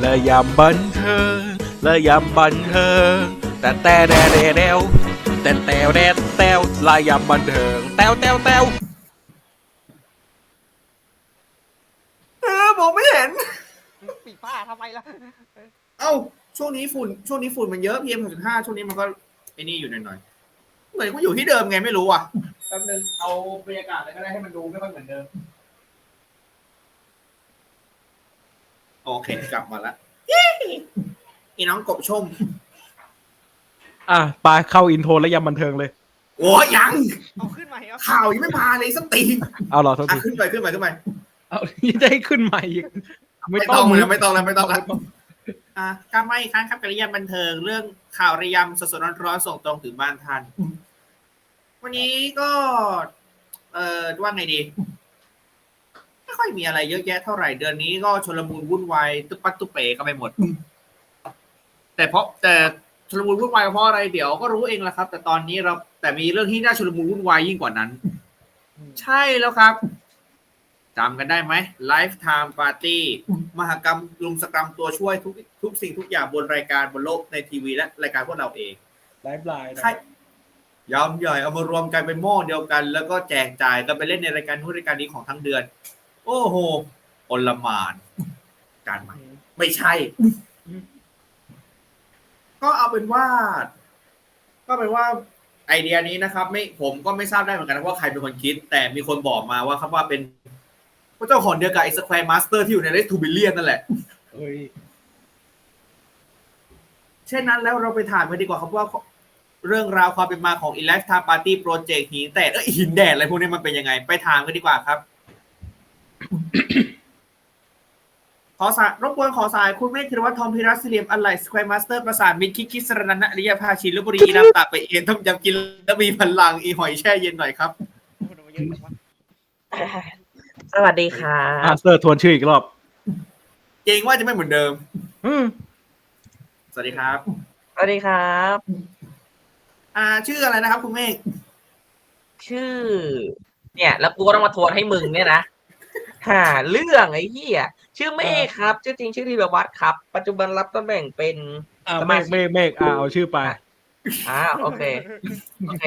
และยำบันเทิงและยำบันเทิงแต่แต่แดแดแดวแต่แต่แดแต้วและยำบันเทิงแต้วแต้วแต้วเออผมไม่เห็น ปีป้าทำไมล่ะเอ้า ช่วงนี้ฝุ่น ช่วงนี้ฝุ่นมันเยอะ PM 2.5ช่วงนี้มันก็ไอ้นี่อยู่หน่อยๆเหมือนกูอยู่ที่เดิมไงไม่รู้อะแป๊บนึงเอาบรรยากาศอะไรก็ได้ให้มันดูไม่ค่อยเหมือนเดิม โอเคกลับมาละเย้อีน้องกบชม อะไปเข้าอินโทรและยำบันเทิงเลย โอ้ยยัง เอาขึ้นมาครับข่าวยังไม่มาเลยสักตีนเอาเหรอโทษอะทีขึ้นไปขึ้นไปขึ้นไปเอาจะให้ขึ้นใหม่อีกไม่ไม่ต้ต้อองงเลยไม่ต้องเลยไม่ต้องแล้วอะกลับมาอีกครั้งครับกับระยำบันเทิงเรื่องข่าวระยำสดๆร้อนๆส่งตรงถึงบ้านท่านวันนี้ก็ เอ่อว่าไงดีไม่ ค่อยมีอะไรเยอะแยะเท่าไหร่เดือนนี้ก็ชลมุนวุ่นวายตุ๊บปัดตุ๊บเป๋กันไปหมด แต่เพราะแต่ชลมุนวุ่นวายเพราะอะไรเดี๋ยวก็รู้เองแหละครับ แต่ตอนนี้เราแต่มีเรื่องที่น่าชลมุนวุ่นวายยิ่งกว่านั้น ใช่แล้วครับจำกันได้ไหม Lifetime Party มหกรรมลุมสกรรมตัวช่วยทุกทุกสิ่งทุกอย่างบนรายการบนโลกในทีวีและรายการพวกเราเองไลฟ์ไลน์ใช่ยำใหญ่เอามารวมกันเป็นหม้อเดียวกัน แล้วก็แจกจ่ายกันไปเล่นในรายการนู้นรายการนี้ของทั้งเดือน โอ้โหอลหมาน การใหม่ ไม่ใช่ ก็เอาเป็นว่า ก็เป็นว่า ไอเดียนี้นะครับ ไม่ผมก็ไม่ทราบได้เหมือนกันนะว่าใครเป็นคนคิด แต่มีคนบอกมาว่าครับว่าเป็นพระเจ้าของเดียวกับไอ้สแควร์มาสเตอร์ที่อยู่ในเลสทูบิเลียนนั่นแหละเฮ้ยเช่นนั้นแล้วเราไปถามกันดีกว่าครับว่าเรื่องราวความเป็นมาของ e l e c t a Party Project หินแตกเอ้ยหินแดดอะไรพวกนี้มันเป็นยังไง ไปถามกันดีกว่าครับ ขอสายรบกวนขอสายคุณเมฆธีรวัฒน์ทองพิรัตน์สิริยมอะไหล่สแควร์มาสเตอร์ประสานมิตรคิดคิดสรนันท์อริยภาชินลบุรีอีน้ำตาไปเอ็นต้มยำกินแล้วมีพลังอีหอยแช่เย็นหน่อยครับ สวัสดีค่ะอาเซอร์ทวนชื่ออีกรอบ เกรงว่าจะไม่เหมือนเดิม อืมสวัสดีครับ สวัสดีครับ อ่า ชื่ออะไรนะครับ คุณเมฆชื่อ เนี่ย แล้วกูก็ต้องมาทวนให้มึงเนี่ยนะ หาเรื่องไอ้เหี้ยชื่อเมฆครับ ชื่อจริงชื่อธีรวัตรครับ ปัจจุบันรับตำแหน่งเป็นอ่าสเมมาฆชิกเมฆเมฆอ่าเอาชื่อไปอ่าโอเคโอเค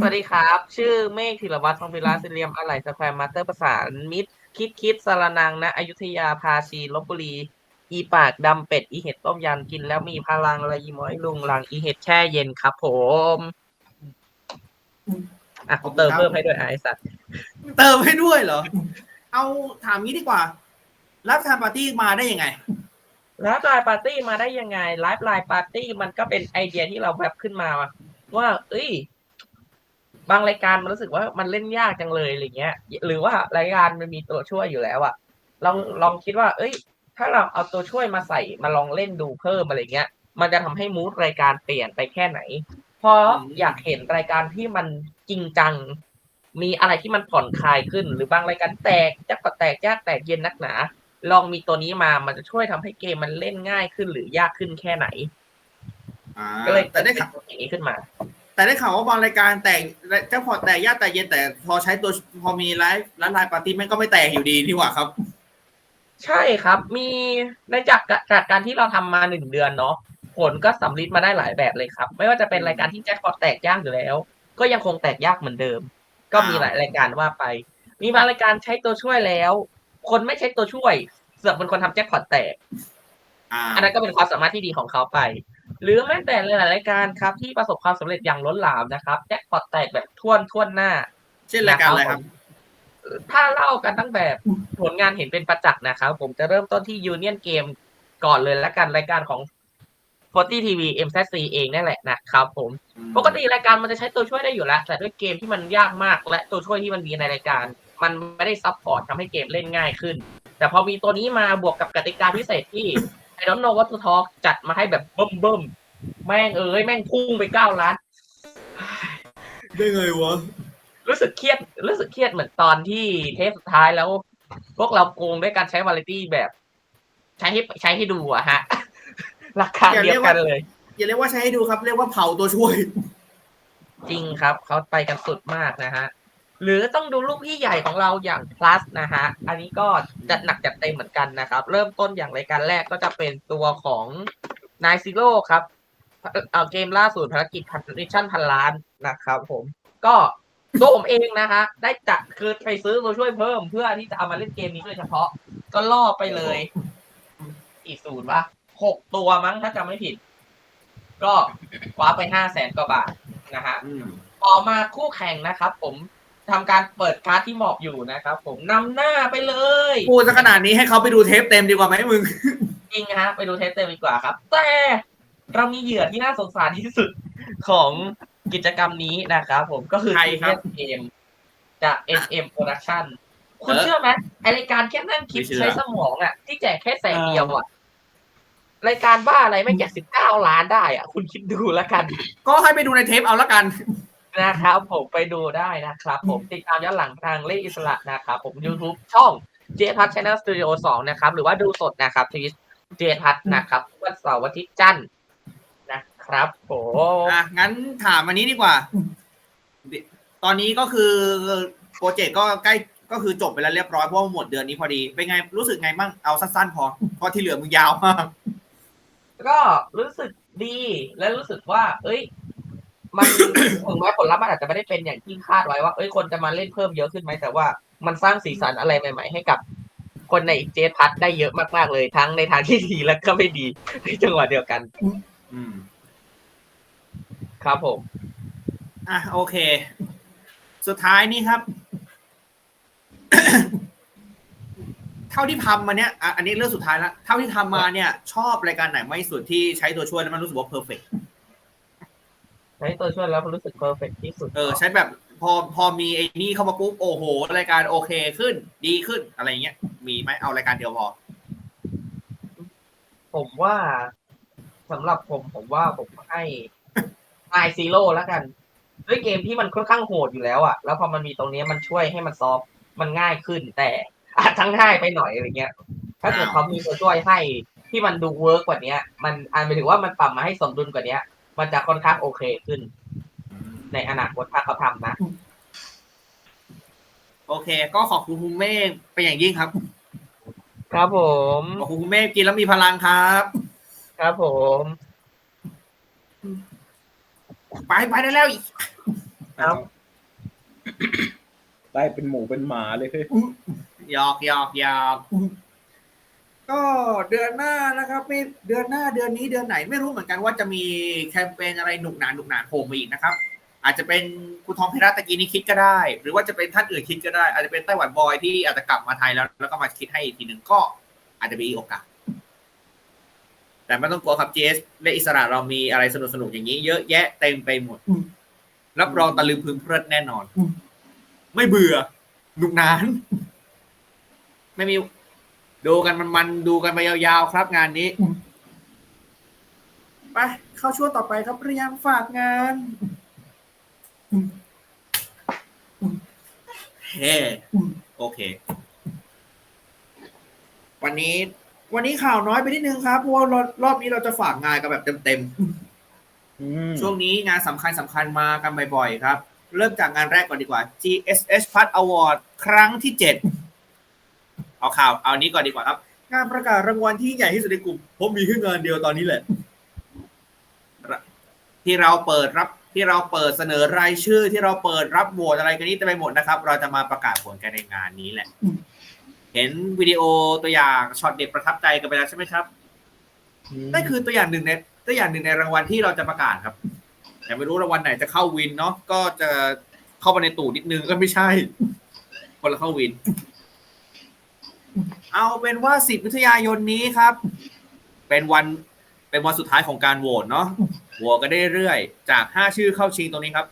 สวัสดีครับ ชื่อเมฆธีรวัตรทองพิราสิเรียมอะไหล่สแควร์มาสเตอร์ประสานมิตร คิดคิดสารนังนะอยุธยาภาชีลบบุรี อีปากดำเป็ด อีเห็ดต้มยำกินแล้วมีพลังอะไรอีหมอยลุงลังอีเห็ดแช่เย็นครับผมอะผมเติมเพิ่มให้ด้วยอะไอสัตว์เติมให้ด้วยเหรอ เอาถามงี้ดีกว่ารับทานปาร์ตี้มาได้ยังไงไลฟ์ไลน์ปาร์ตี้มาได้ยังไงไลฟ์ไลน์ปาร์ตี้มันก็เป็นไอเดียที่เราแวบขึ้นมาว่า เอ้ย บางรายการมันรู้สึกว่ามันเล่นยากจังเลยอะไรเงี้ย หรือว่ารายการมันมีตัวช่วยอยู่แล้วอะลองลองคิดว่า เอ้ย ถ้าเราเอาตัวช่วยมาใส่มาลองเล่นดูเพิ่มอะไรเงี้ย มันจะทำให้มูดรายการเปลี่ยนไปแค่ไหน เพราะอืมอยากเห็นรายการที่มันจริงจัง มีอะไรที่มันผ่อนคลายขึ้น หรือบางรายการแตกจะก็แตกยากแตกเย็นนักหนา ลองมีตัวนี้มามันจะช่วยทำให้เกมมันเล่นง่ายขึ้นหรือยากขึ้นแค่ไหนอ่าก็เลยแต่ได้เป็นข่าวตัวนี้ขึ้นมา แต่ได้ข่าวว่าบางรายการแตกเจ้าพอแตกยากแต่เย็นแต่พอใช้ตัวพอมีไลฟ์แล้วไลฟ์ปาร์ตี้แม่งก็ไม่แตกอยู่ดีนี่หว่าครับ ใช่ครับ มีในจากจากการที่เราทำมาหนึ่งเดือนเนาะผลก็สำลิดมาได้หลายแบบเลยครับ ไม่ว่าจะเป็นรายการที่แจ็คพอตแตกยากอยู่แล้ว ก็ยังคงแตกยากเหมือนเดิม ก็มีหลายรายการว่าไป มีบางรายการใช้ตัวช่วยแล้ว คนไม่ใช้ตัวช่วย เสือกเป็นคนทำแจ็คพอตแตกอ่าอันนั้นก็เป็นความสามารถที่ดีของเขาไป หรือแม้แต่หลายๆรายการครับ ที่ประสบความสำเร็จอย่างล้นหลามนะครับแจ็คพอตแตกแบบท่วนท่วนหน้า เช่นรายการอะไรครับ ถ้าเล่ากันตั้งแต่ผลงานเห็นเป็นประจักษ์นะครับ ผมจะเริ่มต้นที่ Union Game ก่อนเลยละกันรายการของ 40 TV MZC เองนั่นแหละนะครับผม ปกติรายการมันจะใช้ตัวช่วยได้อยู่แล้ว แต่ด้วยเกมที่มันยากมากและตัวช่วยที่มันมีในรายการ มันไม่ได้ซับพอร์ตทำให้เกมเล่นง่ายขึ้น แต่พอมีตัวนี้มาบวกกับกติกาพิเศษที่ I don't know what to talk จัดมาให้แบบเบิ่มเบิ่มๆแม่งเอ้ยแม่งพุ่งไปเก้าล้านได้ไงวะ รู้สึกเครียด รู้สึกเครียดเหมือนตอนที่เทปสุดท้ายแล้ว พวกเราโกงด้วยการใช้วาไรตี้แบบ ใช้ให้ใช้ให้ดูอะฮะ ราคาเดียวกันเลย อย่าเรียกว่าใช้ให้ดูครับ เรียกว่าเผาตัวช่วย จริงครับเขาไปกันสุดมากนะฮะ หรือต้องดูลูกพี่ใหญ่ของเราอย่าง plus นะฮะ อันนี้ก็จัดหนักจัดเต็มเหมือนกันนะครับ เริ่มต้นอย่างรายการแรกก็จะเป็นตัวของนายซิโร่ครับเอ่อเกมล่าสุดภารกิจพันมิชชั่นพันล้านนะครับผมก็ตัวผมเองนะฮะได้จัดคือไปซื้อตัวช่วยเพิ่มเพื่อที่จะเอามาเล่นเกมนี้โดยเฉพาะ ก็ล่อไปเลย อีกศูนย์ปะ หกตัวมั้งถ้าจำไม่ผิด ก็คว้าไปห้าแสนกว่าบาทนะฮะอืมต่อมาคู่แข่งนะครับ ผมทำการเปิดการ์ดที่หมอบอยู่นะครับ ผมนำหน้าไปเลยพูดซะขนาดนี้ให้เขาไปดูเทปเต็มดีกว่าไหมมึง จริงฮะ ไปดูเทสเต็มดีกว่าครับ แต่เรามีเหยื่อที่น่าสงสารที่สุดของกิจกรรมนี้นะครับผมก็คือใครครับเกมจาก NM Production คุณเออเชื่อไหมไอรายการแค่นั่งคิดไม่เชื่อใช้สมองอะ ที่แจกแค่แสนเดียวอะ รายการบ้าอะไรไม่แจกสิบเก้าล้านได้อะคุณคิดดูแล้วกัน ก็ให้ไปดูในเทปเอาละกันนะครับผมไปดูได้นะครับ ผมติดตามย้อนหลังทางเลขอิสระนะครับ ผม YouTube ช่อง j p a t Channel Studio 2นะครับ หรือว่าดูสดนะครับทวิตเจพัทนะครับวันเสาร์วันอาที่จันทร์นะครับผมอะงั้นถามอันนี้ดีกว่า ตอนนี้ก็คือโปรเจกต์ก็ใกล้ก็คือจบไปแล้วเรียบร้อยเพราะว่าหมดเดือนนี้พอดี เป็นไงรู้สึกไงบ้างเอาสั้นๆพอเพราะที่เหลือมึงยาวมาก ก็รู้สึกดีและรู้สึกว่า เอ้ย มันถึงแม้ผลลัพธ์มันอาจจะไม่ได้เป็นอย่างที่คาดไว้ว่า เอ้ยคนจะมาเล่นเพิ่มเยอะขึ้นไหมแต่ว่ามันสร้างสีสันอะไรใหม่ ๆ ให้กับ คนในเจพัทได้เยอะมากๆเลยทั้งในทางที่ดีและก็ไม่ดีในจังหวะเดียวกัน อืม ครับผม อะโอเค สุดท้ายนี่ครับ เท่าที่ทำมาเนี้ยอะอันนี้เรื่องสุดท้ายละเท่าที่ทำมาเนี่ย ชอบรายการไหนมากที่สุดที่ใช้ตัวช่วยแล้วมันรู้สึกว่าเพอร์เฟกใช้ตัวช่วยแล้วรู้สึกเพอร์เฟกที่สุด เออใช้แบบพอพอมีไอ้นี่เข้ามาปุ๊บโอ้โห รายการโอเคขึ้น ดีขึ้นอะไรเงี้ย มีไหมเอารายการเดียวพอ ผมว่าสำหรับผมผมว่าผมให้ไอซีโร่แล้วกัน ด้วยเกมที่มันค่อนข้างโหดอยู่แล้วอะแล้วพอมันมีตรงเนี้ยมันช่วยให้มันซอฟต์มันง่ายขึ้นแต่ อาจทั้งง่ายไปหน่อยอะไรเงี้ย ถ้าเกิดเขามีตัวช่วยให้ที่มันดูเวิร์กกว่าเนี้ย มันอันหมายถึงว่ามันปรับมาให้สมดุลกว่าเนี้ย มันจะค่อนข้างโอเคขึ้น ในอนาคตถ้าเขาทำนะ โอเค ก็ขอบคุณคุณเมฆเป็นอย่างยิ่งครับ ครับผมขอบคุณคุณเมฆกินแล้วมีพลังครับ ครับผม ไปไปได้แล้วอีกครับ ได้เป็นหมูเป็นหมาเลยเฮ้ย หยอกหยอกหยอกก็เดือนหน้านะครับไม่เดือนหน้าเดือนนี้เดือนไหนไม่รู้เหมือนกันว่าจะมีแคมเปญอะไรหนุกหนานหนุกหนานโผล่มาอีกนะครับ อาจจะเป็นคุณทองพิรัตตะกี้นี้คิดก็ได้ หรือว่าจะเป็นท่านอื่นคิดก็ได้ อาจจะเป็นไต้หวันบอยที่อาจจะกลับมาไทยแล้ว แล้วก็มาคิดให้อีกทีหนึ่งก็อาจจะมีโอกาสแต่ไม่ต้องกลัวครับเจสและอิสระเรามีอะไรสนุกสนุกๆอย่างนี้ เยอะแยะเต็มไปหมด รับรองตะลึงพึงเพลิดแน่นอน ไม่เบื่อหนุกหนาน ไม่มีดูกันมันมันๆดูกันไปยาวๆครับงานนี้ไปเข้าช่วงต่อไปครับเรียงฝากงานเฮ้โอเค วันนี้ วันนี้ข่าวน้อยไปนิดนึงครับเพราะว่ารอบรอบนี้เราจะฝากงานกันแบบเต็มๆอืมช่วงนี้งานสำคัญสำคัญมากันบ่อยๆครับ เริ่มจากงานแรกก่อนดีกว่า GSH Plus Award ครั้งที่7 เอาข่าวเอานี้ก่อนดีกว่าครับงานประกาศรางวัลที่ใหญ่ที่สุดในกลุ่มผมมีแค่งานเดียวตอนนี้แหละ ที่เราเปิดรับที่เราเปิดเสนอรายชื่อ ที่เราเปิดรับโหวตอะไรกันนี้เต็มไปหมดนะครับ เราจะมาประกาศผลกันในงานนี้แหละ เห็นวิดีโอตัวอย่างช็อตเด็ดประทับใจกันไปแล้วใช่ไหมครับนั่นคือตัวอย่างหนึ่งในตัวอย่างหนึ่งในรางวัลที่เราจะประกาศครับ แต่ไม่รู้รางวัลไหนจะเข้าวินเนาะก็จะเข้ามาในตู่นิดนึงก็ไม่ใช่ คนละเข้าวิน เอาเป็นว่า10วิทยายนนี้ครับ เป็นวันเป็นวันสุดท้ายของการโหวตเนาะโหวตกันได้เรื่อยๆจาก5ชื่อเข้าชิงตรงนี้ครับ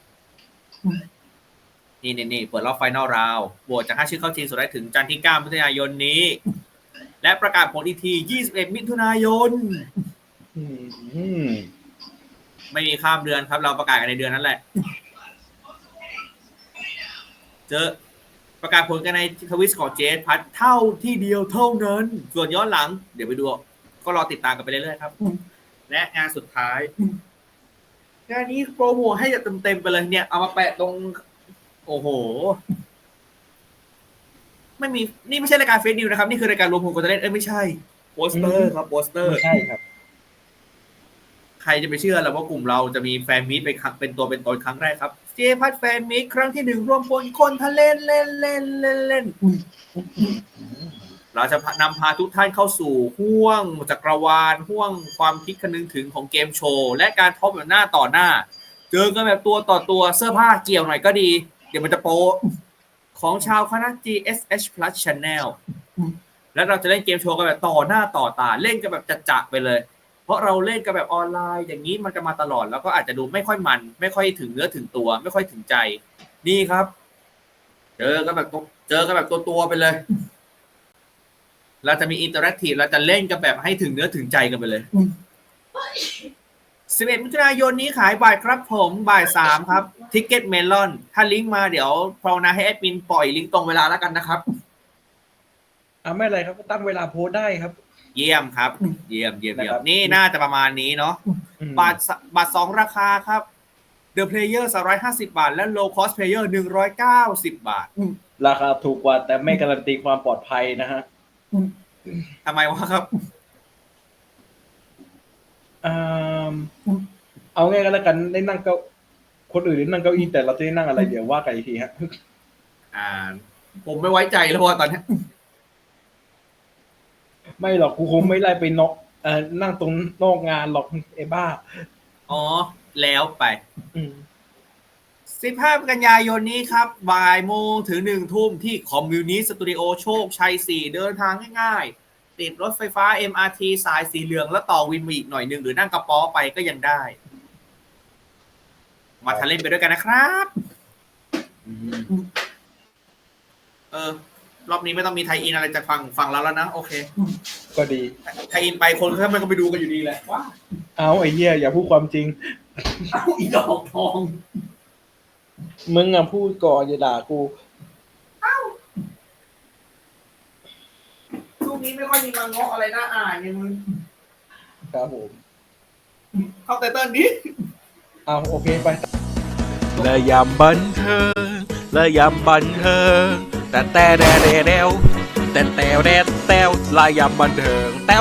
นี่นี่นี่เปิดรอบไฟนอลราวโหวตจาก5ชื่อเข้าชิงสุดท้ายถึงจันทร์ที่9มิถุนายนนี้ และประกาศผลอีกที21มิถุนายนไม่มีข้ามเดือนครับ เราประกาศกันในเดือนนั้นแหละ เจอ ประกาศผลกันในทวิสของเจสพัทเท่าที่เดียวเท่านั้น ส่วนย้อนหลัง เดี๋ยวไปดู ก็รอติดตามกันไปเรื่อยๆครับ และงานสุดท้าย งานนี้โปรโมทให้เต็มๆไปเลยเนี่ย เอามาแปะตรง โอ้โห ไม่มี นี่ไม่ใช่รายการเฟซนิวนะครับ นี่คือรายการรวมพลคนจะเล่นเอ้ยไม่ใช่โปสเตอร์ครับโปสเตอร์ไม่ใช่ครับ ใครจะไปเชื่อแล้วว่ากลุ่มเราจะมีแฟนมีตเป็นครั้งเป็นตัวเป็นตนครั้งแรกครับ เจพัดแฟนมีตครั้งที่หนึ่งรวมพลคนทะเล่นเล่นเล่นเล่นเล่นเราจะนำพาทุกท่านเข้าสู่ห่วงจักรวาลห่วงความคิดคนึงถึงของเกมโชว์ และการทบแบบหน้าต่อหน้า เจอกันแบบตัวต่อตัวเสื้อผ้าเกี่ยวหน่อยก็ดี เดี๋ยวมันจะโปะของชาวคณะ GSH Plus Channel และเราจะเล่นเกมโชว์กันแบบต่อหน้าต่อตา เล่นกันแบบจัดๆไปเลย เพราะเราเล่นกันแบบออนไลน์ อย่างนี้มันกันมาตลอดแล้วก็อาจจะดูไม่ค่อยมัน ไม่ค่อยถึงเนื้อถึงตัว ไม่ค่อยถึงใจ นี่ครับ เจอกันแบบเจอกันแบบตัวตัวไปเลย เราจะมีอินเตอร์แอคทีฟเราจะเล่นกันแบบให้ถึงเนื้อถึงใจกันไปเลย11มิถุนายนนี้ขายบ่ายครับผมบ่ายสามครับทิกเก็ตเมลอน ถ้าลิงก์มาเดี๋ยวภาวนาให้แอดมินปล่อยลิงก์ตรงเวลาแล้วกันนะครับ อ่าไม่เป็นไรครับก็ตั้งเวลาโพสได้ครับ เยี่ยมครับ เยี่ยมเยี่ยมเยี่ยนะครัมบนี่น่าจะประมาณนี้เนาะอืมบาทสบาทสองราคาครับ The Player 350บาท และ Low Cost Player 190บาท ราคาถูกกว่าแต่ไม่การันตีความปลอดภัยนะฮะทำไมวะครับอ่าเอาง่ายกันแล้วกันได้นั่งเก้าคนอื่นได้นั่งเก้าอี้แต่เราจะได้นั่งอะไรเดี๋ยวว่ากันอีกทีฮะ อ่า ผมไม่ไว้ใจแล้วว่าตอนนี้ ไม่หรอกกูคงไม่ไล่ไปนอกเอ่อนั่งตรงนอกงานหรอกไอ้บ้า อ๋อ แล้วไป อืม 15 กันยายนนี้ครับบ่ายโมงถึง1ทุ่มที่คอมมิวนิสต์สตูดิโอโชคชัย 4 เดินทางง่ายๆ ติดรถไฟฟ้า MRT สายสีเหลืองแล้วต่อวินมาอีกหน่อยหนึ่งหรือนั่งกระป๋อไปก็ยังได้ มาทะเล่นไปด้วยกันนะครับ เออ รอบนี้ไม่ต้องมีไทยอินอะไรจากฝั่งฝั่งเราแล้วนะ โอเค ก็ดี ไทยอินไปคนก็มันก็ไปดูกันอยู่ดีแหละว้าเอาไอ้เหี้ยอย่าพูดความจริง เอาอีดอกทอง มึงอะพูดก่อนอย่าด่ากูช่วงนี้ไม่ค่อยมีมังงะอะไรน่าอ่านไงมึงครับผมเข้าไตเติ้ลนี้เอาโอเคไป และยำบันเทิงและยำบันเทิง แต่แต่แดแดแดวแต่แต่แดแต้วลายยำบันเทิงแต้ว